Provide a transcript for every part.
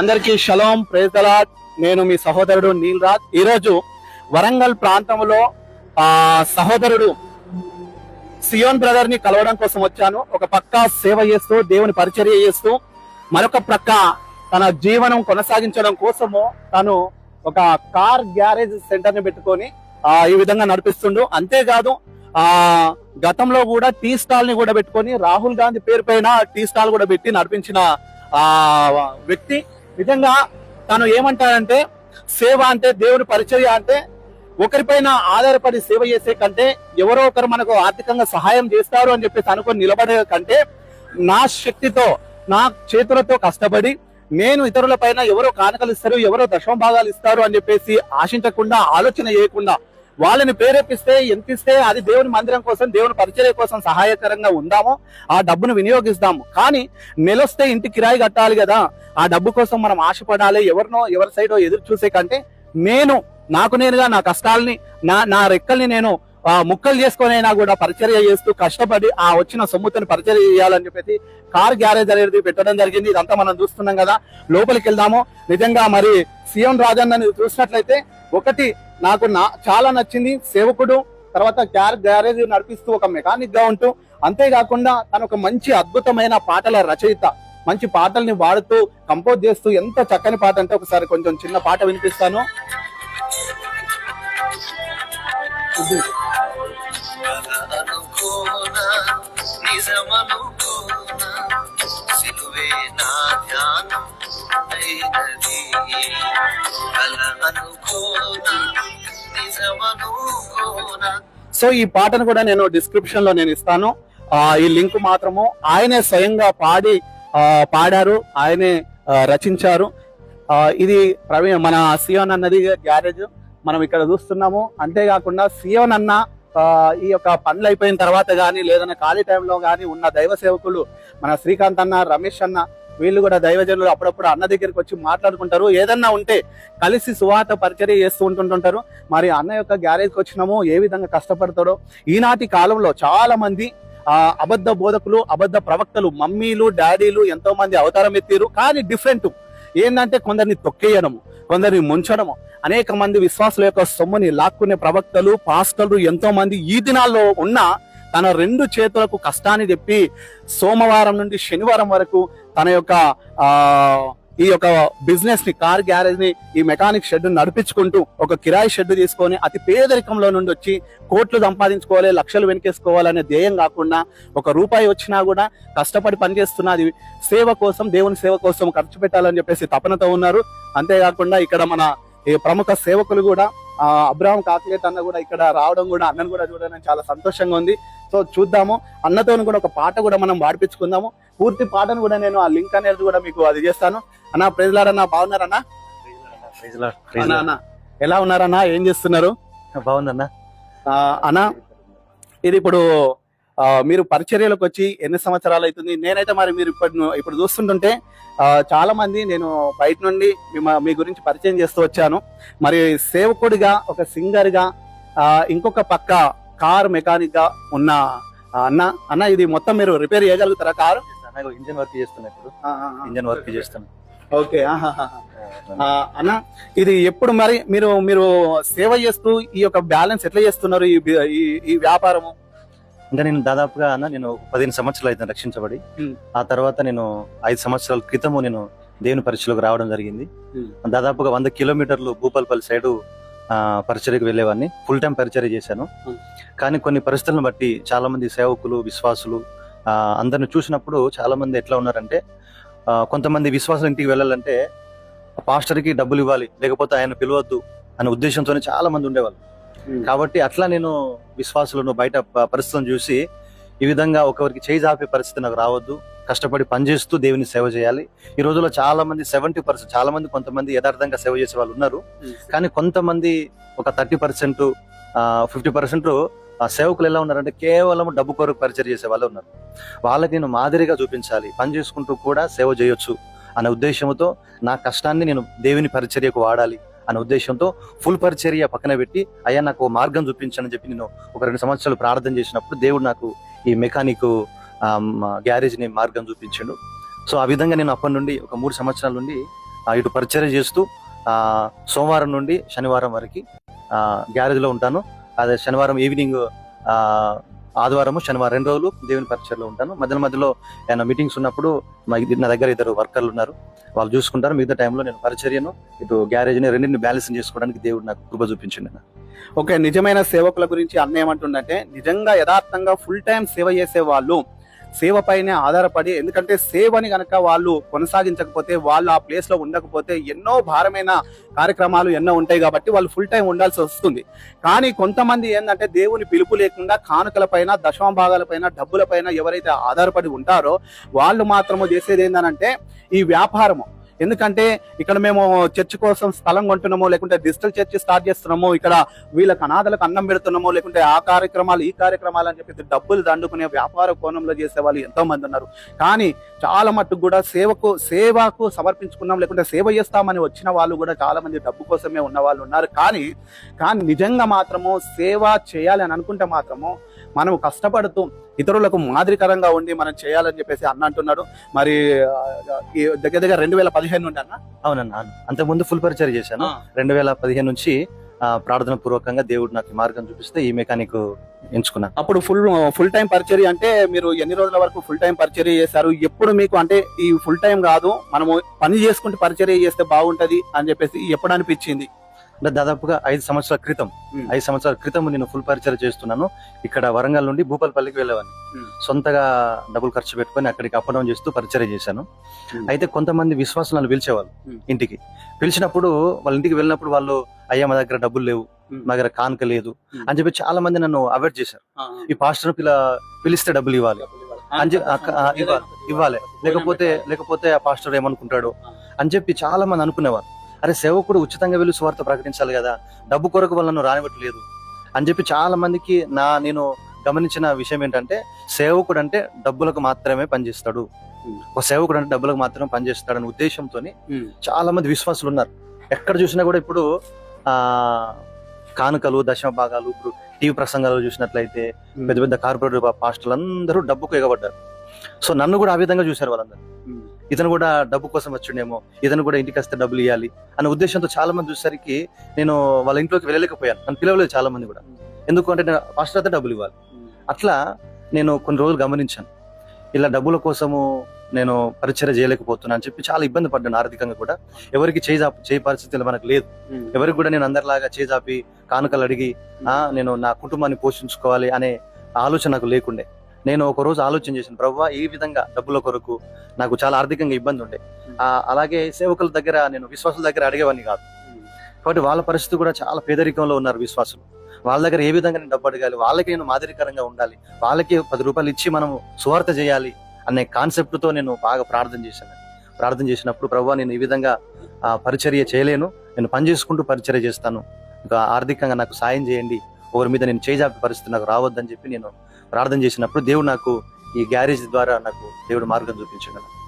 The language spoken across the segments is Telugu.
అందరికీ షలోం ప్రేతలాడ్ నేను మీ సహోదరుడు నీల్ రాజ్ ఈరోజు వరంగల్ ప్రాంతంలో ఆ సహోదరుడు సియోన్ బ్రదర్ని కలవడం కోసం వచ్చాను. ఒక పక్క సేవ చేస్తూ దేవుని పరిచర్య చేస్తూ మరొక ప్రక్క తన జీవనం కొనసాగించడం కోసము తను ఒక కార్ గ్యారేజ్ సెంటర్ని పెట్టుకొని ఆ ఈ విధంగా నడిపిస్తుండు. అంతేకాదు ఆ గతంలో కూడా టీ స్టాల్ని కూడా పెట్టుకొని రాహుల్ గాంధీ పేరు పైన టీ స్టాల్ కూడా పెట్టి నడిపించిన ఆ వ్యక్తి. నిజంగా తను ఏమంటాడంటే సేవ అంటే దేవుని పరిచర్య అంటే ఒకరిపైన ఆధారపడి సేవ చేసే కంటే ఎవరో ఒకరు మనకు ఆర్థికంగా సహాయం చేస్తారు అని చెప్పేసి అనుకుని నిలబడే కంటే నా శక్తితో నా చేతులతో కష్టపడి నేను ఇతరుల పైన ఎవరో కానుకలు ఇస్తారు ఎవరో దశమ భాగాలు ఇస్తారు అని చెప్పేసి ఆశించకుండా ఆలోచన చేయకుండా వాళ్ళని ప్రేరేపిస్తే ఎంత ఇస్తే అది దేవుని మందిరం కోసం దేవుని పరిచర్య కోసం సహాయకరంగా ఉందామో ఆ డబ్బును వినియోగిస్తాము. కానీ నెలొస్తే ఇంటి కిరాయి కట్టాలి కదా ఆ డబ్బు కోసం మనం ఆశపడాలి. ఎవరినో ఎవరి సైడో ఎదురు చూసే కంటే నేను నాకు నేనుగా నా కష్టాలని నా నా రెక్కల్ని నేను ముక్కలు చేసుకునైనా కూడా పరిచర్య చేస్తూ కష్టపడి ఆ వచ్చిన సొమ్ముతని పరిచర్య చేయాలని చెప్పేసి కార్ గ్యారేజ్ అనేది పెట్టడం జరిగింది. ఇదంతా మనం చూస్తున్నాం కదా. లోపలికి వెళ్దాము. నిజంగా మరి సీఎం రాజన్నని చూసినట్లయితే ఒకటి నాకు నా చాలా నచ్చింది సేవకుడు తర్వాత క్యార్ గ్యారేజ్ నడిపిస్తూ ఒక మెకానిక్గా ఉంటూ అంతేకాకుండా తను ఒక మంచి అద్భుతమైన పాటల రచయిత. మంచి పాటల్ని వాడుతూ కంపోజ్ చేస్తూ ఎంత చక్కని పాట అంటే ఒకసారి కొంచెం చిన్న పాట వినిపిస్తాను. నిజమనుకోనా సిలువే నా ధ్యానం సో ఈ పాటను కూడా నేను డిస్క్రిప్షన్లో నేను ఇస్తాను. ఆ ఈ లింక్ మాత్రము ఆయనే స్వయంగా పాడి ఆ పాడారు ఆయనే రచించారు. ఆ ఇది ప్రవీణ్ మన సియోన్ అన్నది గ్యారేజ్. మనం ఇక్కడ చూస్తున్నాము. అంతేకాకుండా సియోన్ అన్న ఈ యొక్క పనులు అయిపోయిన తర్వాత కానీ లేదన్నా ఖాళీ టైంలో కానీ ఉన్న దైవ సేవకులు మన శ్రీకాంత్ అన్న రమేష్ అన్న వీళ్ళు కూడా దైవజనులు అప్పుడప్పుడు అన్న దగ్గరికి వచ్చి మాట్లాడుకుంటారు. ఏదన్నా ఉంటే కలిసి సువార్త పరిచర్య చేస్తూ ఉంటుంటుంటారు. మరి అన్న యొక్క గ్యారేజ్కి వచ్చినామో ఏ విధంగా కష్టపడతాడో. ఈనాటి కాలంలో చాలా మంది ఆ అబద్ధ బోధకులు అబద్ధ ప్రవక్తలు మమ్మీలు డాడీలు ఎంతో మంది అవతారం ఎత్తారు కానీ డిఫరెంట్. ఏంటంటే కొందరిని తొక్కేయడము కొందరిని ముంచడము. అనేక మంది విశ్వాసుల యొక్క సొమ్ముని లాక్కునే ప్రవక్తలు పాస్టర్లు ఎంతో మంది ఈ దినాల్లో ఉన్న తన రెండు చేతులకు కష్టాన్ని చెప్పి సోమవారం నుండి శనివారం వరకు తన యొక్క ఆ ఈ యొక్క బిజినెస్ని కార్ గ్యారేజ్ని ఈ మెకానిక్ షెడ్ నడిపించుకుంటూ ఒక కిరాయి షెడ్ తీసుకొని అతి పేదరికంలో నుండి వచ్చి కోట్లు సంపాదించుకోవాలి లక్షలు వెనకేసుకోవాలనే ధ్యేయం కాకుండా ఒక రూపాయి వచ్చినా కూడా కష్టపడి పనిచేస్తున్నది సేవ కోసం దేవుని సేవ కోసం ఖర్చు పెట్టాలని చెప్పేసి తపనతో ఉన్నారు. అంతేకాకుండా ఇక్కడ మన ఈ ప్రముఖ సేవకులు కూడా అబ్రాహం కాకిలేట్ అన్న కూడా ఇక్కడ రావడం కూడా అన్నను కూడా చూడడం చాలా సంతోషంగా ఉంది. సో చూద్దాము. అన్నతో కూడా ఒక పాట కూడా మనం పాడిపించుకుందాము. పూర్తి పాటను కూడా నేను ఆ లింక్ అనేది కూడా మీకు అది చేస్తాను. అన్న ప్రెజలారన్నా బాగున్నారన్నా అన్నా ఎలా ఉన్నారన్నా? ఏం చేస్తున్నారు? బాగుందన్న. అన్న ఇది ఇప్పుడు మీరు పరిచర్యలకు వచ్చి ఎన్ని సంవత్సరాలు అవుతుంది? నేనైతే మరి మీరు ఇప్పుడు ఇప్పుడు చూస్తుంటుంటే ఆ, చాలా మంది నేను బయట నుండి మీ- గురించి పరిచయం చేస్తూ వచ్చాను. మరి సేవకుడిగా ఒక సింగర్గా ఆ, ఇంకొక పక్క కార్ మెకానిక్గా ఉన్న అన్న అన్న ఇది మొత్తం మీరు రిపేర్ చేయగలుగుతారా కారు? ఇంజన్ వర్క్ చేస్తున్నా ఇప్పుడు. ఇంజన్ వర్క్ చేస్తాను ఓకే. అన్న ఇది ఎప్పుడు మరి మీరు మీరు సేవ చేస్తూ ఈ యొక్క బ్యాలెన్స్ ఎట్లా చేస్తున్నారు ఈ వ్యాపారము? ఇంకా నేను దాదాపుగా అన్న నేను పదిహేను సంవత్సరాలు అయితే రక్షించబడి. ఆ తర్వాత నేను ఐదు సంవత్సరాల క్రితము నేను దేవుని పరిచయలోకి రావడం జరిగింది. దాదాపుగా వంద కిలోమీటర్లు భూపాలపల్లి సైడ్ పరిచర్యకు వెళ్ళేవాడిని ఫుల్ టైం పరిచర్య చేశాను. కానీ కొన్ని పరిస్థితులను బట్టి చాలా మంది సేవకులు విశ్వాసులు ఆ, అందరిని చూసినప్పుడు చాలా మంది ఎట్లా ఉన్నారంటే కొంతమంది విశ్వాసుల ఇంటికి వెళ్ళాలంటే పాస్టర్కి డబ్బులు ఇవ్వాలి లేకపోతే ఆయన పిలవద్దు అనే ఉద్దేశంతోనే చాలా మంది ఉండేవాళ్ళు కాబట్టి అట్లా నేను విశ్వాసులను బయట పరిస్థితులను చూసి ఈ విధంగా ఒకరికి చేయి జాపే పరిస్థితి నాకు రావద్దు కష్టపడి పనిచేస్తూ దేవుని సేవ చేయాలి. ఈ రోజుల్లో చాలా మంది సెవెంటీ పర్సెంట్ చాలా మంది కొంతమంది యథార్థంగా సేవ చేసే వాళ్ళు ఉన్నారు. కానీ కొంతమంది ఒక థర్టీ పర్సెంట్ ఫిఫ్టీ పర్సెంట్ సేవకులు ఎలా ఉన్నారంటే కేవలం డబ్బు కొరకు పరిచయం చేసే వాళ్ళే ఉన్నారు. వాళ్ళకి నేను మాదిరిగా చూపించాలి పని చేసుకుంటూ కూడా సేవ చేయొచ్చు అనే ఉద్దేశంతో నా కష్టాన్ని నేను దేవుని పరిచర్యకు వాడాలి. అనే ఉద్దేశంతో ఫుల్ పరిచర్య పక్కన పెట్టి అయ్యా నాకు మార్గం చూపించని చెప్పి నేను ఒక రెండు సంవత్సరాలు ప్రార్థన చేసినప్పుడు దేవుడు నాకు ఈ మెకానిక్ గ్యారేజ్ని మార్గం చూపించాడు. సో ఆ విధంగా నేను అప్పటి నుండి ఒక మూడు సంవత్సరాల నుండి ఇటు పరిచర్య చేస్తూ సోమవారం నుండి శనివారం వరకు గ్యారేజ్లో ఉంటాను. అదే శనివారం ఈవినింగ్ ఆదివారము శనివారం రెండు రోజులు దేవుని పరిచయలో ఉంటాను. మధ్య మధ్యలో ఏమైనా మీటింగ్స్ ఉన్నప్పుడు మా నా దగ్గర ఇద్దరు వర్కర్లు ఉన్నారు. వాళ్ళు చూసుకుంటారు. మిగతా టైంలో నేను పరిచర్యను ఇటు గ్యారేజ్ని రెండింటిని బ్యాలెన్స్ చేసుకోవడానికి దేవుడు నాకు కృప చూపించింది ఓకే నిజమైన సేవకుల గురించి అన్న ఏమంటుందంటే నిజంగా యథార్థంగా ఫుల్ టైం సేవ చేసే వాళ్ళు సేవ పైనే ఆధారపడి ఎందుకంటే సేవని కనుక వాళ్ళు కొనసాగించకపోతే వాళ్ళు ఆ ప్లేస్లో ఉండకపోతే ఎన్నో భారమైన కార్యక్రమాలు ఎన్నో ఉంటాయి కాబట్టి వాళ్ళు ఫుల్ టైం ఉండాల్సి వస్తుంది. కానీ కొంతమంది ఏంటంటే దేవుని పిలుపు లేకుండా కానుకల పైన దశమభాగాల పైన డబ్బుల పైన ఎవరైతే ఆధారపడి ఉంటారో వాళ్ళు మాత్రము చేసేది ఏంటంటే ఈ వ్యాపారము. ఎందుకంటే ఇక్కడ మేము చర్చ్ కోసం స్థలం కొంటున్నాము లేకుంటే డిజిటల్ చర్చ్ స్టార్ట్ చేస్తున్నాము ఇక్కడ వీళ్ళకి అనాథలకు అన్నం పెడుతున్నాము లేకుంటే ఆ కార్యక్రమాలు ఈ కార్యక్రమాలు అని చెప్పి డబ్బులు దండుకునే వ్యాపార కోణంలో చేసే వాళ్ళు ఎంతో మంది ఉన్నారు. కానీ చాలా మట్టుకు కూడా సేవకు సేవకు సమర్పించుకున్నాం లేకుంటే సేవ చేస్తామని వచ్చిన వాళ్ళు కూడా చాలా మంది డబ్బు కోసమే ఉన్న వాళ్ళు ఉన్నారు. కానీ కానీ నిజంగా మాత్రము సేవ చేయాలి అని అనుకుంటే మాత్రము మనం కష్టపడుతూ ఇతరులకు మాదిరికరంగా ఉండి మనం చేయాలని చెప్పేసి అన్న అంటున్నాడు. మరి దగ్గర దగ్గర రెండు వేల పదిహేను నుండి అన్న? అవునన్నా అవును. అంతకుముందు ఫుల్ పరిచయం చేశాను. రెండు వేల పదిహేను నుంచి ప్రార్థన పూర్వకంగా దేవుడు నాకు మార్గం చూపిస్తే ఈ మెకానిక్ ఎంచుకున్నాను అప్పుడు ఫుల్ ఫుల్ టైం పరిచర్య అంటే మీరు ఎన్ని రోజుల వరకు ఫుల్ టైం పరిచర్య చేశారు? ఎప్పుడు మీకు అంటే ఈ ఫుల్ టైం కాదు మనము పని చేసుకుంటూ పరిచర్య చేస్తే బాగుంటది అని చెప్పేసి ఎప్పుడు అనిపించింది? అంటే దాదాపుగా ఐదు సంవత్సరాల క్రితం. ఐదు సంవత్సరాల క్రితం నేను ఫుల్ పరిచయం చేస్తున్నాను ఇక్కడ వరంగల్ నుండి భూపాలపల్లికి వెళ్ళేవాడిని. సొంతగా డబ్బులు ఖర్చు పెట్టుకొని అక్కడికి అప్ డౌన్ చేస్తూ పరిచయం చేశాను. అయితే కొంతమంది విశ్వాసం నన్ను పిలిచేవాళ్ళు. ఇంటికి పిలిచినప్పుడు వాళ్ళ ఇంటికి వెళ్ళినప్పుడు వాళ్ళు అయ్యా మా దగ్గర డబ్బులు లేవు. మా దగ్గర కానుక లేదు. అని చెప్పి చాలా మంది నన్ను అవాయిడ్ చేశారు ఈ పాస్టర్ పిల్ల పిలిస్తే డబ్బులు ఇవ్వాలి అని చెప్పి ఇవ్వాలి లేకపోతే లేకపోతే ఆ పాస్టర్ ఏమనుకుంటాడు అని చెప్పి చాలా మంది అనుకునేవారు అరే సేవకుడు ఉచితంగా వెళ్ళి సువార్త ప్రకటించాలి కదా డబ్బు కొరకు వాళ్ళను రానివ్వట్లేదు అని చెప్పి చాలా మందికి నా నేను గమనించిన విషయం ఏంటంటే సేవకుడు అంటే డబ్బులకు మాత్రమే పనిచేస్తాడు. Hmm. ఒక సేవకుడు అంటే డబ్బులకు మాత్రమే పనిచేస్తాడనే ఉద్దేశంతో Hmm. చాలా మంది విశ్వాసులు ఉన్నారు. ఎక్కడ చూసినా కూడా ఇప్పుడు ఆ కానుకలు దశమ భాగాలు ఇప్పుడు టీవీ ప్రసంగాలు చూసినట్లయితే పెద్ద పెద్ద కార్పొరేట్ పాస్టర్లు అందరూ డబ్బుకు ఎగబడ్డారు. సో నన్ను కూడా ఆ విధంగా చూశారు వాళ్ళందరూ. ఇతను కూడా డబ్బు కోసం వచ్చిండేమో ఇతను కూడా ఇంటికి వస్తే డబ్బులు ఇవ్వాలి అనే ఉద్దేశంతో చాలా మంది చూసేసరికి నేను వాళ్ళ ఇంట్లోకి వెళ్ళలేకపోయాను. నన్ను పిలవలేదు చాలా మంది కూడా. ఎందుకంటే నేను పాస్టర్ అయితే డబ్బులు ఇవ్వాలి. అట్లా నేను కొన్ని రోజులు గమనించాను. ఇలా డబ్బుల కోసము నేను పరిచయం చేయలేకపోతున్నా అని చెప్పి చాలా ఇబ్బంది పడ్డాను ఆర్థికంగా కూడా. ఎవరికి చేయి చేయి పరిస్థితులు మనకు లేదు. ఎవరికి కూడా నేను అందరిలాగా చేజాపి కానుకలు అడిగి నేను నా కుటుంబాన్ని పోషించుకోవాలి అనే ఆలోచన నాకు లేకుండే. నేను ఒక రోజు ఆలోచన చేసిన ప్రభావ ఈ విధంగా డబ్బుల కొరకు నాకు చాలా ఆర్థికంగా ఇబ్బంది ఉండే. అలాగే సేవకుల దగ్గర నేను విశ్వాసుల దగ్గర అడిగేవాడిని కాదు. కాబట్టి వాళ్ళ పరిస్థితి కూడా చాలా పేదరికంలో ఉన్నారు విశ్వాసులు. వాళ్ళ దగ్గర ఏ విధంగా నేను డబ్బు అడగాలి? వాళ్ళకి నేను మాదిరికరంగా ఉండాలి. వాళ్ళకి పది రూపాయలు ఇచ్చి మనం సువార్త చేయాలి అనే కాన్సెప్ట్తో నేను బాగా ప్రార్థన చేశాను. ప్రార్థన చేసినప్పుడు ప్రభావ నేను ఈ విధంగా పరిచర్య చేయలేను. నేను పని చేసుకుంటూ పరిచర్య చేస్తాను. ఇంకా ఆర్థికంగా నాకు సాయం చేయండి. ఒకరి మీద నేను చేజాపే పరిస్థితి నాకు రావద్దని చెప్పి నేను ప్రార్థన చేసినప్పుడు దేవుడు నాకు ఈ గ్యారేజ్ ద్వారా నాకు దేవుడు మార్గం చూపించాడు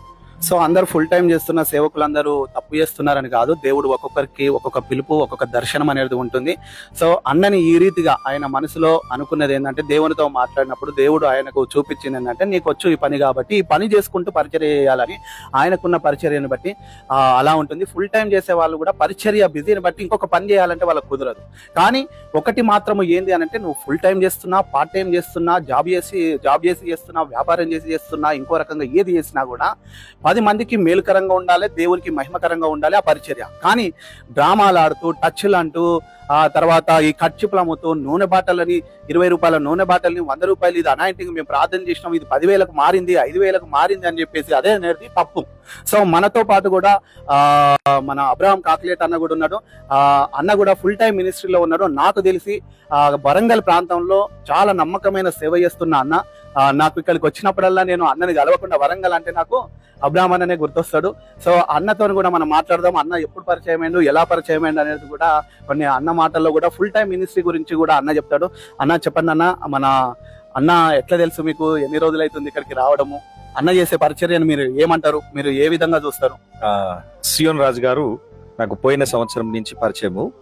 సో అందరు ఫుల్ టైం చేస్తున్న సేవకులందరూ తప్పు చేస్తున్నారని కాదు. దేవుడు ఒక్కొక్కరికి ఒక్కొక్క పిలుపు ఒక్కొక్క దర్శనం అనేది ఉంటుంది. సో అన్నని ఈ రీతిగా ఆయన మనసులో అనుకున్నది ఏంటంటే దేవునితో మాట్లాడినప్పుడు దేవుడు ఆయనకు చూపించింది ఏంటంటే నీకు వచ్చు ఈ పని కాబట్టి ఈ పని చేసుకుంటూ పరిచర్య చేయాలని. ఆయనకున్న పరిచర్యను బట్టి అలా ఉంటుంది. ఫుల్ టైం చేసే వాళ్ళు కూడా పరిచర్య బిజీని బట్టి ఇంకొక పని చేయాలంటే వాళ్ళకి కుదరదు. కానీ ఒకటి మాత్రము ఏంది అని అంటే నువ్వు ఫుల్ టైం చేస్తున్నా పార్ట్ టైం చేస్తున్నా జాబ్ చేసి జాబ్ చేసి చేస్తున్నా వ్యాపారం చేసి చేస్తున్నా ఇంకో రకంగా ఏది చేసినా కూడా పది మందికి మేలుకరంగా ఉండాలి దేవునికి మహిమకరంగా ఉండాలి ఆ పరిచర్య. కానీ డ్రామాలు ఆడుతూ టచ్లు అంటూ ఆ తర్వాత ఈ ఖర్చులు అమ్ముతూ నూనె బాటలని ఇరవై రూపాయల నూనె బాటల్ని వంద రూపాయలు ఇది అనాయింటింగ్ మేము ప్రార్థన చేసినాం ఇది పదివేలకు మారింది ఐదు వేలకు మారింది అని చెప్పేసి అదే అనేది తప్పు. సో మనతో పాటు కూడా ఆ మన అబ్రహాం కాక్లేట్ అన్న కూడా ఉన్నాడు. ఆ అన్న కూడా ఫుల్ టైం మినిస్ట్రీలో ఉన్నాడు. నాకు తెలిసి ఆ వరంగల్ ప్రాంతంలో చాలా నమ్మకమైన సేవ చేస్తున్న అన్న. నాకు ఇక్కడికి వచ్చినప్పుడల్లా నేను అన్నని కలవకుండా వరంగల్ అంటే నాకు అబ్రాహ్మణ్ అనే గుర్తొస్తాడు. సో అన్నతో కూడా మనం మాట్లాడదాం. అన్న ఎప్పుడు పరిచయం అయిండు ఎలా పరిచయం అయిండు అనేది కూడా కొన్ని అన్న మాటల్లో కూడా ఫుల్ టైం మినిస్ట్రీ గురించి కూడా అన్న చెప్తాడు. అన్న చెప్పండి అన్న మన అన్న ఎట్లా తెలుసు మీకు? ఎన్ని రోజులు అవుతుంది ఇక్కడికి రావడము? అన్న చేసే పరిచర్యను మీరు ఏమంటారు? మీరు ఏ విధంగా చూస్తారు? ఆ, సియోన్ రాజు గారు నాకు పోయిన సంవత్సరం నుంచి పరిచయము.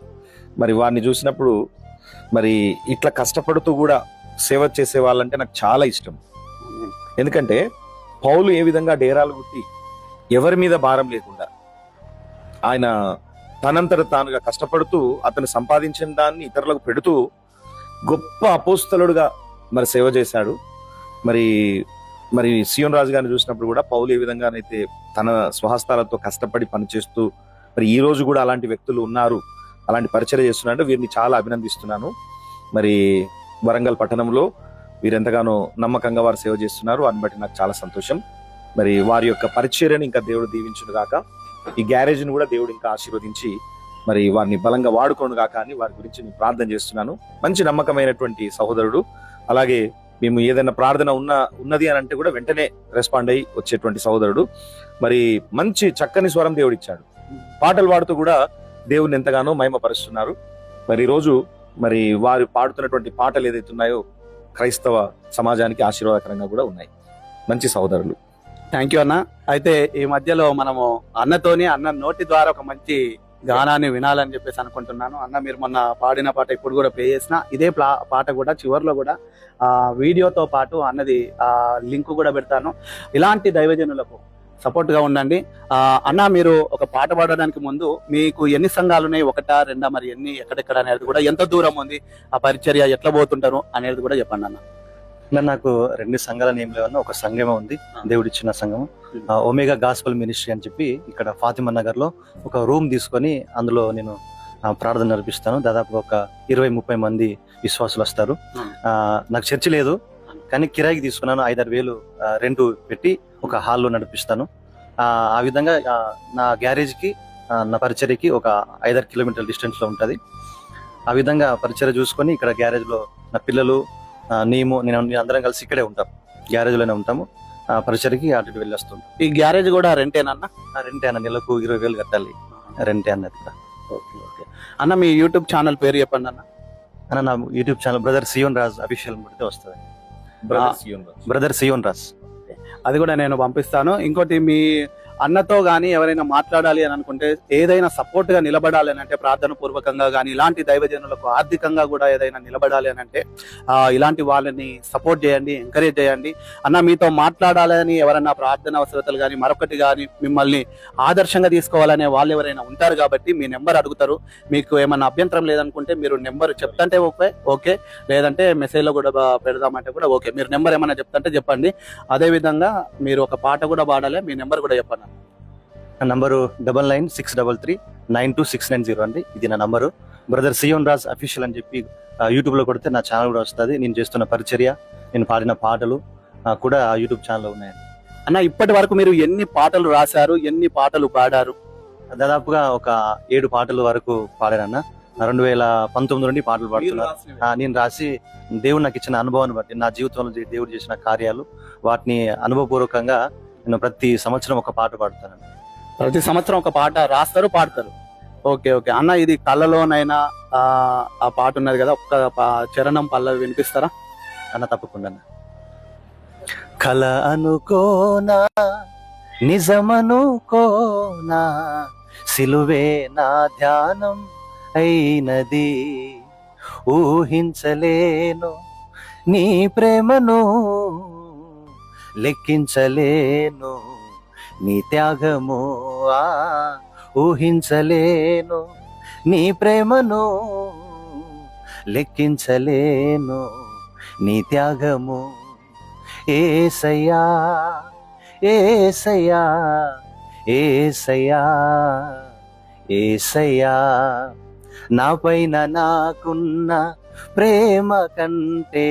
మరి వారిని చూసినప్పుడు మరి ఇట్లా కష్టపడుతూ కూడా సేవ చేసే వాళ్ళంటే నాకు చాలా ఇష్టం. ఎందుకంటే పౌలు ఏ విధంగా డేరాలు కుట్టి ఎవరి మీద భారం లేకుండా ఆయన తనంతట తానుగా కష్టపడుతూ అతను సంపాదించిన దాన్ని ఇతరులకు పెడుతూ గొప్ప అపోస్తలుడుగా మరి సేవ చేశాడు. మరి మరి సియోన్ రాజు గారిని చూసినప్పుడు కూడా పౌలు ఏ విధంగానైతే తన స్వహస్తాలతో కష్టపడి పనిచేస్తూ మరి ఈ రోజు కూడా అలాంటి వ్యక్తులు ఉన్నారు అలాంటి పరిచయం చేస్తున్నాడు వీరిని చాలా అభినందిస్తున్నాను. మరి వరంగల్ పట్టణంలో వీరెంతగానో నమ్మకంగా వారు సేవ చేస్తున్నారు. అని బట్టి నాకు చాలా సంతోషం. మరి వారి యొక్క పరిచర్యను ఇంకా దేవుడు దీవించును గాక. ఈ గ్యారేజ్ని కూడా దేవుడు ఇంకా ఆశీర్వదించి మరి వారిని బలంగా వాడుకోను గాక అని వారి గురించి నేను ప్రార్థన చేస్తున్నాను. మంచి నమ్మకమైనటువంటి సహోదరుడు. అలాగే మేము ఏదైనా ప్రార్థన ఉన్న ఉన్నది అని అంటే కూడా వెంటనే రెస్పాండ్ అయ్యి వచ్చేటువంటి సహోదరుడు. మరి మంచి చక్కని స్వరం దేవుడిచ్చాడు. పాటలు పాడుతూ కూడా దేవుని ఎంతగానో మహిమపరుస్తున్నారు. మరి ఈరోజు రోజు మరి వారు పాడుతున్నటువంటి పాటలు ఏదైతే ఉన్నాయో క్రైస్తవ సమాజానికి ఆశీర్వాదకరంగా కూడా ఉన్నాయి. మంచి సహోదరులు. థ్యాంక్ యూ అన్న. అయితే ఈ మధ్యలో మనము అన్నతోని అన్న నోటి ద్వారా ఒక మంచి గానాన్ని వినాలని చెప్పేసి అనుకుంటున్నాను. అన్న మీరు మొన్న పాడిన పాట ఇప్పుడు కూడా ప్లే చేసిన ఇదే ప్లా- పాట కూడా చివర్లో కూడా ఆ వీడియోతో పాటు అన్నది ఆ లింక్ కూడా పెడతాను. ఇలాంటి దైవజనులకు సపోర్ట్గా ఉండండి అన్న మీరు ఒక పాట పాడడానికి ముందు మీకు ఎన్ని సంఘాలు ఉన్నాయి? ఒకటా రెండా మరి ఎన్ని ఎక్కడెక్కడ అనేది కూడా ఎంత దూరం ఉంది? ఆ పరిచర్య ఎట్లా పోతుంటారు అనేది కూడా చెప్పండి అన్న. ఇంకా నాకు రెండు సంఘాలు ఏం లేవన్నా ఒక సంఘమే ఉంది దేవుడిచ్చిన సంఘం ఒమేగా గాస్పల్ మినిస్ట్రీ అని చెప్పి ఇక్కడ ఫాతిమా నగర్లో ఒక రూమ్ తీసుకొని అందులో నేను ప్రార్థన నడిపిస్తాను దాదాపు ఒక ఇరవై ముప్పై మంది విశ్వాసులు వస్తారు. నాకు చర్చి లేదు. కానీ కిరాయికి తీసుకున్నాను ఐదారు వేలు రెంట్ పెట్టి ఒక హాల్లో నడిపిస్తాను. ఆ, విధంగా నా గ్యారేజ్కి ఆ, నా పరిచర్యకి ఒక ఐదారు కిలోమీటర్ల డిస్టెన్స్లో ఉంటది. ఆ విధంగా పరిచర్య చూసుకొని ఇక్కడ గ్యారేజ్లో నా పిల్లలు నేను నేను అందరం కలిసి ఇక్కడే ఉంటాం. గ్యారేజ్లోనే ఉంటాము. ఆ, పరిచర్యకి అటు వెళ్ళి వస్తుంటాం ఈ గ్యారేజ్ కూడా రెంటేనన్నా ఆ రెంటే అన్న. నెలకు ఇరవై వేలు కట్టాలి. రెంటే అన్నది ఓకే ఓకే. అన్న మీ యూట్యూబ్ ఛానల్ పేరు చెప్పండి అన్న. అన్న నా YouTube channel brother Sion Raj official కొడితే వస్తుంది. బ్రదర్ సియోన్ రాజ్ అది కూడా నేను పంపిస్తాను. ఇంకోటి మీ అన్నతో కానీ ఎవరైనా మాట్లాడాలి అని అనుకుంటే ఏదైనా సపోర్ట్గా నిలబడాలి అని అంటే ప్రార్థన పూర్వకంగా కానీ ఇలాంటి దైవజనులకు ఆర్థికంగా కూడా ఏదైనా నిలబడాలి అని అంటే ఇలాంటి వాళ్ళని సపోర్ట్ చేయండి ఎంకరేజ్ చేయండి. అన్న మీతో మాట్లాడాలని ఎవరైనా ప్రార్థన అవసరతలు కానీ మరొకటి కానీ మిమ్మల్ని ఆదర్శంగా తీసుకోవాలనే వాళ్ళు ఎవరైనా ఉంటారు కాబట్టి మీ నెంబర్ అడుగుతారు. మీకు ఏమైనా అభ్యంతరం లేదనుకుంటే మీరు నెంబర్ చెప్తంటే ఓకే ఓకే. లేదంటే మెసేజ్లో కూడా పెడదామంటే కూడా ఓకే. మీరు నెంబర్ ఏమైనా చెప్తంటే చెప్పండి. అదేవిధంగా మీరు ఒక పాట కూడా పాడాలి మీ నెంబర్ కూడా చెప్పండి. నా number double nine six double three nine two six nine zero అండి. ఇది నా number. Brother Sion Raj official అని చెప్పి ఆ, యూట్యూబ్లో కొడితే నా ఛానల్ కూడా వస్తుంది. నేను చేస్తున్న పరిచర్య నేను పాడిన పాటలు కూడా ఆ యూట్యూబ్ ఛానల్ ఉన్నాయండి. అన్న ఇప్పటి వరకు మీరు ఎన్ని పాటలు రాశారు? ఎన్ని పాటలు పాడారు? దాదాపుగా ఒక ఏడు పాటల వరకు పాడానన్న రెండు వేల పంతొమ్మిది నుండి పాటలు పాడుతున్నాను నేను రాసి దేవుడు నాకు ఇచ్చిన అనుభవాన్ని బట్టి నా జీవితంలో దేవుడు చేసిన కార్యాలు వాటిని అనుభవపూర్వకంగా నేను ప్రతి సంవత్సరం ఒక పాట పాడుతాను ప్రతి సంవత్సరం ఒక పాట రాస్తారు పాడతారు. Okay okay. అన్న ఇది కళ్ళలోనైనా ఆ, ఆ పాట ఉన్నది కదా ఒక్క పా- చరణం పల్లవి వినిపిస్తారా? అన్న తప్పకుండా కల అనుకోనా నిజమనుకోనా సిలువే నా ధ్యానం అయినది. ఊహించలేను నీ ప్రేమను లెక్కించలేను. నీ త్యాగము ఆ ఊహించలేను నీ ప్రేమను లెక్కించలేను నీ త్యాగము ఏసయ్యా ఏసయ్యా ఏసయ్యా ఏసయ్యా. నా పైన నాకున్న ప్రేమ కంటే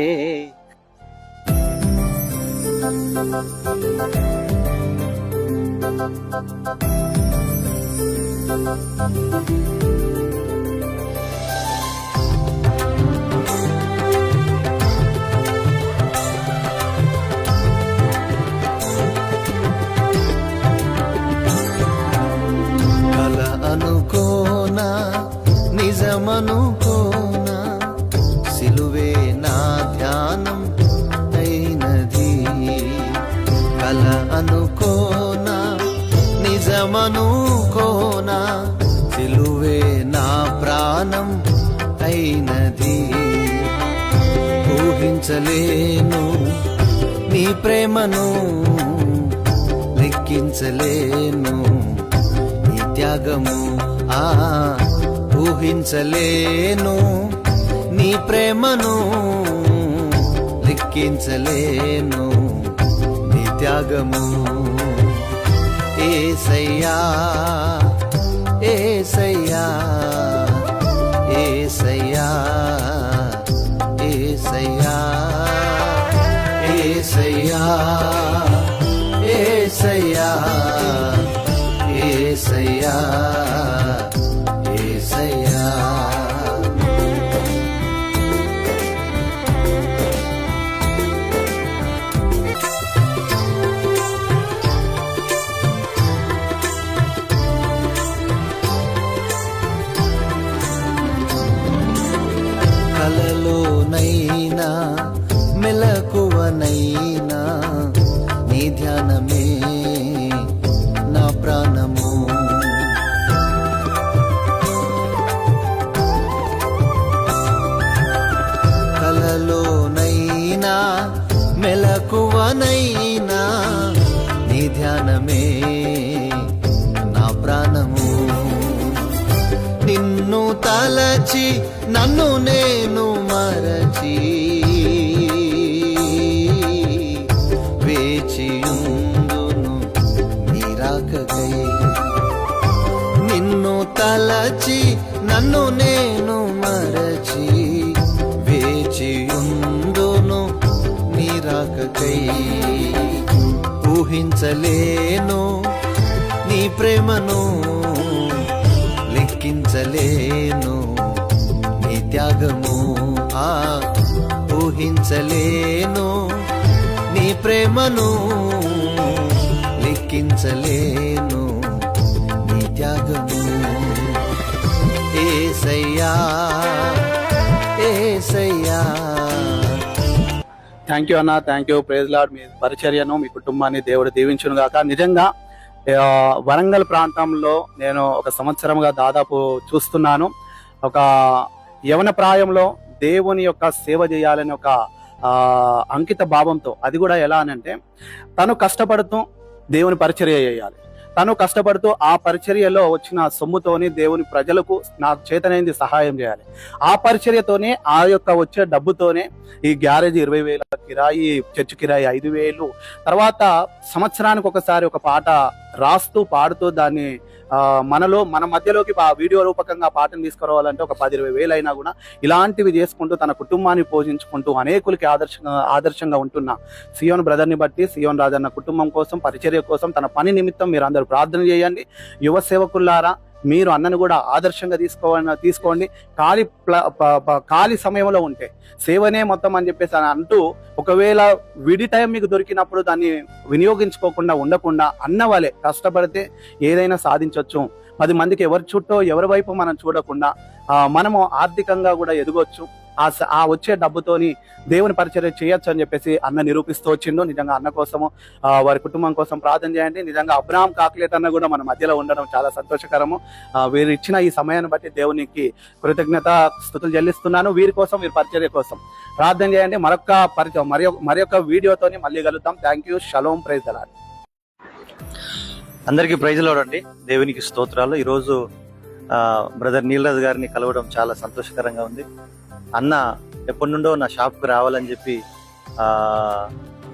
అనుకోనా నిజమనుకోనా లెక్కించలేను నీ ప్రేమను లెక్కించలేను నీ త్యాగము ఆ ఊహించలేను నీ ప్రేమను లెక్కించలేను నీ త్యాగము ఏ ఏసయ్యా. ఏసయ్యా ఏసయ్యా. ధ్యానమే నా ప్రాణము. కలలోనైనా మెలకువనైనా నీ ధ్యానమే నా ప్రాణము. నిన్ను తలచి నన్ను నేను మరచి తలచి నన్ను నేను మరచి వేచి వేచియుందును నీరాకై ఊహించలేను నీ ప్రేమను లెక్కించలేను నీ త్యాగము. ఆ ఊహించలేను నీ ప్రేమను లెక్కించలేను ఏసయ్యా ఏసయ్యా. థ్యాంక్ యూ అన్న. థ్యాంక్ యూ ప్రేజ్ లాడ్ మీ పరిచర్యను మీ కుటుంబాన్ని దేవుడు దీవించును గాక. నిజంగా వరంగల్ ప్రాంతంలో నేను ఒక సంవత్సరంగా దాదాపు చూస్తున్నాను. ఒక యవన ప్రాయంలో దేవుని యొక్క సేవ చేయాలని ఒక అంకిత భావంతో అది కూడా ఎలా అని అంటే తను కష్టపడుతూ దేవుని పరిచర్య చేయాలి. తను కష్టపడుతూ ఆ పరిచర్యలో వచ్చిన సొమ్ముతోని దేవుని ప్రజలకు నాకు చేతనైంది సహాయం చేయాలి. ఆ పరిచర్యతోనే ఆ యొక్క వచ్చే డబ్బుతోనే ఈ గ్యారేజ్ ఇరవై వేల కిరాయి చర్చ్ కిరాయి ఐదు వేలు. తర్వాత సంవత్సరానికి ఒకసారి ఒక పాట రాస్తూ పాడుతూ దాన్ని మనలో మన మధ్యలోకి ఆ వీడియో రూపకంగా పాటను తీసుకురావాలంటే ఒక పది ఇరవై వేలు అయినా కూడా ఇలాంటివి చేసుకుంటూ తన కుటుంబాన్ని పోషించుకుంటూ అనేకులకి ఆదర్శంగా ఆదర్శంగా ఉంటున్న సియోన్ బ్రదర్ని బట్టి సియోన్ రాజన్న కుటుంబం కోసం పరిచర్య కోసం తన పని నిమిత్తం మీరు అందరూ ప్రార్థన చేయండి. యువ సేవకుల్లారా మీరు అన్నను కూడా ఆదర్శంగా తీసుకో తీసుకోండి. ఖాళీ ప్ల- ప- ఖాళీ సమయంలో ఉంటే సేవనే మొత్తం అని చెప్పేసి అంటూ ఒకవేళ విడి టైం మీకు దొరికినప్పుడు దాన్ని వినియోగించుకోకుండా ఉండకుండా అన్న వాళ్ళే కష్టపడితే ఏదైనా సాధించవచ్చు పది మందికి ఎవరి చుట్టూ ఎవరి వైపు మనం చూడకుండా మనము ఆర్థికంగా కూడా ఎదగొచ్చు. ఆ స- ఆ వచ్చే డబ్బుతోని దేవుని పరిచర్య చేయొచ్చు అని చెప్పేసి అన్న నిరూపిస్తూ వచ్చిండు. నిజంగా అన్న కోసము వారి కుటుంబం కోసం ప్రార్థన చేయండి. నిజంగా అబ్రాహం కాకులేట్ అన్న కూడా మన మధ్యలో ఉండడం చాలా సంతోషకరము. వీరు ఇచ్చిన ఈ సమయాన్ని బట్టి దేవునికి కృతజ్ఞత స్థుతులు చెల్లిస్తున్నాను. వీరి కోసం వీరి పరిచర్య కోసం. ప్రార్థన చేయండి. మరొక పరిచయం మరి మరి యొక్క వీడియోతోని మళ్ళీ కలుద్దాం. Thank you. Shalom. Praise the Lord అందరికీ ప్రైజ్లో అండి. దేవునికి స్తోత్రాలు. ఈరోజు బ్రదర్ నీలరాజు గారిని కలవడం చాలా సంతోషకరంగా ఉంది. అన్న ఎప్పటి నుండో నా షాప్కి రావాలని చెప్పి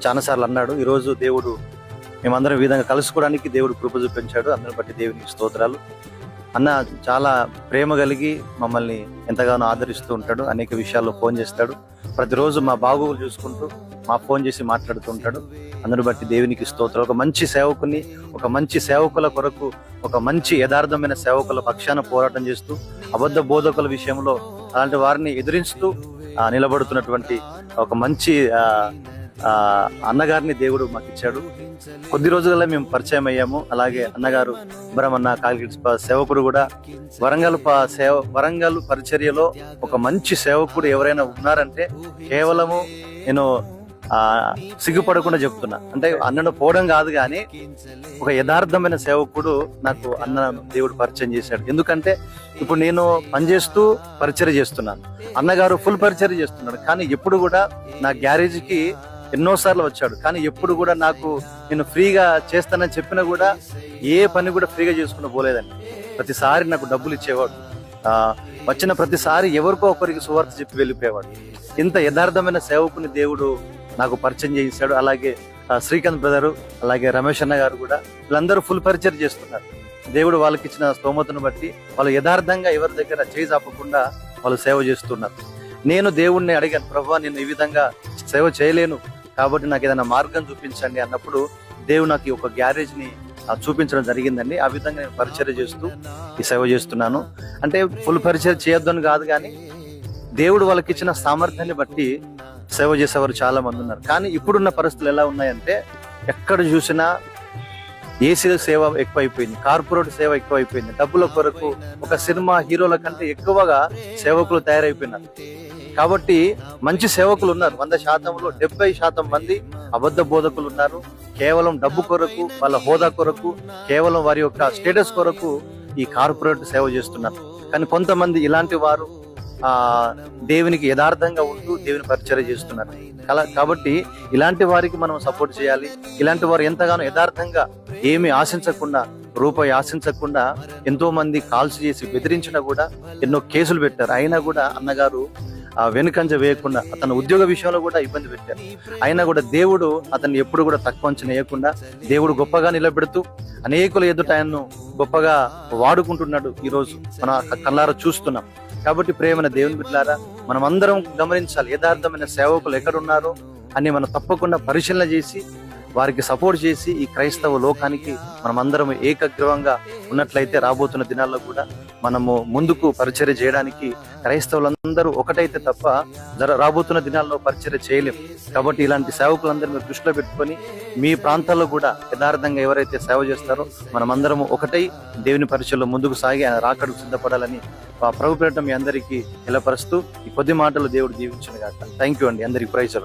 చాలాసార్లు అన్నాడు. ఈరోజు దేవుడు మేమందరం ఈ విధంగా కలుసుకోవడానికి దేవుడు కృప చూపించాడు. అందరిని బట్టి దేవునికి స్తోత్రాలు. అన్న చాలా ప్రేమ కలిగి మమ్మల్ని ఎంతగానో ఆదరిస్తూ ఉంటాడు. అనేక విషయాల్లో ఫోన్ చేస్తాడు. ప్రతిరోజు మా బాగోగులు చూసుకుంటూ మా ఫోన్ చేసి మాట్లాడుతూ ఉంటాడు బట్టి దేవునికి స్తోత్రం. ఒక మంచి సేవకుని ఒక మంచి సేవకుల కొరకు ఒక మంచి యథార్థమైన సేవకుల పక్షాన పోరాటం చేస్తూ అబద్ధ బోధకుల విషయంలో అలాంటి వారిని ఎదిరిస్తూ నిలబడుతున్నటువంటి ఒక మంచి అన్నగారిని దేవుడు మాకు ఇచ్చాడు కొద్ది రోజులలో మేము పరిచయం అయ్యాము. అలాగే అన్నగారు బ్రహ్మన్న కాలిగిట్స్ సేవకుడు కూడా. వరంగల్ సేవ వరంగల్ పరిచర్యలో ఒక మంచి సేవకుడు ఎవరైనా ఉన్నారంటే కేవలము నేను ఆ సిగ్గుపడకుండా చెప్తున్నా. అంటే అన్నను పోవడం కాదు కానీ ఒక యథార్థమైన సేవకుడు నాకు అన్న దేవుడు పరిచయం చేశాడు. ఎందుకంటే ఇప్పుడు నేను పనిచేస్తూ పరిచయం చేస్తున్నాను. అన్నగారు ఫుల్ పరిచయం చేస్తున్నాడు. కానీ ఎప్పుడు కూడా నా గ్యారేజ్కి ఎన్నోసార్లు వచ్చాడు. కానీ ఎప్పుడు కూడా నాకు నేను ఫ్రీగా చేస్తానని చెప్పినా కూడా ఏ పని కూడా ఫ్రీగా చేసుకుని పోలేదండి. ప్రతిసారి నాకు డబ్బులు ఇచ్చేవాడు. వచ్చిన ప్రతిసారి ఎవరికో ఒకరికి సువార్త చెప్పి వెళ్ళిపోయేవాడు. ఇంత యథార్థమైన సేవకుని దేవుడు నాకు పరిచయం చేయించాడు అలాగే శ్రీకాంత్ బ్రదరు అలాగే రమేష్ అన్న గారు కూడా వీళ్ళందరూ ఫుల్ పరిచయం చేస్తున్నారు. దేవుడు వాళ్ళకి ఇచ్చిన స్తోమతను బట్టి వాళ్ళు యథార్థంగా ఎవరి దగ్గర చేయి చాపకుండా వాళ్ళు సేవ చేస్తున్నారు. నేను దేవుణ్ణి అడిగాను ప్రభు నేను ఈ విధంగా సేవ చేయలేను. కాబట్టి నాకు ఏదైనా మార్గం చూపించండి అన్నప్పుడు దేవుడు నాకు ఒక గ్యారేజ్ని చూపించడం జరిగిందండి. ఆ విధంగా నేను పరిచయం చేస్తూ ఈ సేవ చేస్తున్నాను. అంటే ఫుల్ పరిచయం చేయొద్దని కాదు కానీ దేవుడు వాళ్ళకి ఇచ్చిన సామర్థ్యాన్ని బట్టి సేవ చేసేవారు చాలా మంది ఉన్నారు. కానీ ఇప్పుడున్న పరిస్థితులు ఎలా ఉన్నాయంటే ఎక్కడ చూసినా ఏసీ సేవ ఎక్కువైపోయింది. కార్పొరేట్ సేవ ఎక్కువైపోయింది. డబ్బుల కొరకు ఒక సినిమా హీరోల కంటే ఎక్కువగా సేవకులు తయారైపోయినారు. కాబట్టి మంచి సేవకులు ఉన్నారు. వంద శాతంలో డెబ్బై శాతం మంది అబద్ధ బోధకులు ఉన్నారు. కేవలం డబ్బు కొరకు వాళ్ళ హోదా కొరకు కేవలం వారి యొక్క స్టేటస్ కొరకు ఈ కార్పొరేట్ సేవ చేస్తున్నారు. కానీ కొంతమంది ఇలాంటి వారు ఆ దేవునికి యథార్థంగా ఉంటూ దేవుని పరిచయం చేస్తున్నారు. అలా కాబట్టి ఇలాంటి వారికి మనం సపోర్ట్ చేయాలి. ఇలాంటి వారు ఎంతగానో యథార్థంగా ఏమి ఆశించకుండా రూపాయి ఆశించకుండా ఎంతో మంది కాల్స్ చేసి బెదిరించినా కూడా ఎన్నో కేసులు పెట్టారు. అయినా కూడా అన్నగారు ఆ వెనుకంజ వేయకుండా అతను ఉద్యోగ విషయంలో కూడా ఇబ్బంది పెట్టారు. అయినా కూడా దేవుడు అతన్ని ఎప్పుడు కూడా తక్కువ అంచనా వేయకుండా దేవుడు గొప్పగా నిలబెడుతూ అనేకుల ఎదుట ఆయన్ను గొప్పగా వాడుకుంటున్నాడు ఈరోజు మన కళ్ళారా చూస్తున్నాం. కాబట్టి ప్రేమైన దేవుని బిడ్డలారా మనం అందరం గమనించాలి యథార్థమైన సేవకులు ఎక్కడున్నారో అని మనం తప్పకుండా పరిశీలన చేసి వారికి సపోర్ట్ చేసి ఈ క్రైస్తవ లోకానికి మనమందరం ఏకగ్రవంగా ఉన్నట్లయితే రాబోతున్న దినాల్లో కూడా మనము ముందుకు పరిచర్య చేయడానికి క్రైస్తవులందరూ ఒకటైతే తప్ప జర రాబోతున్న దినాల్లో పరిచర్య చేయలేం. కాబట్టి ఇలాంటి సేవకులందరూ మీరు దృష్టిలో పెట్టుకొని మీ ప్రాంతాల్లో కూడా యథార్థంగా ఎవరైతే సేవ చేస్తారో మనమందరము ఒకటై దేవుని పరిచయలో ముందుకు సాగి ఆయన రాకడకు సిద్ధపడాలని ఆ ప్రభు పేరట మీ అందరికీ నిలపరుస్తూ ఈ కొద్ది మాటలు దేవుడు దీవించిన గాక. థ్యాంక్ యూ అండి. అందరికి ప్రైజ్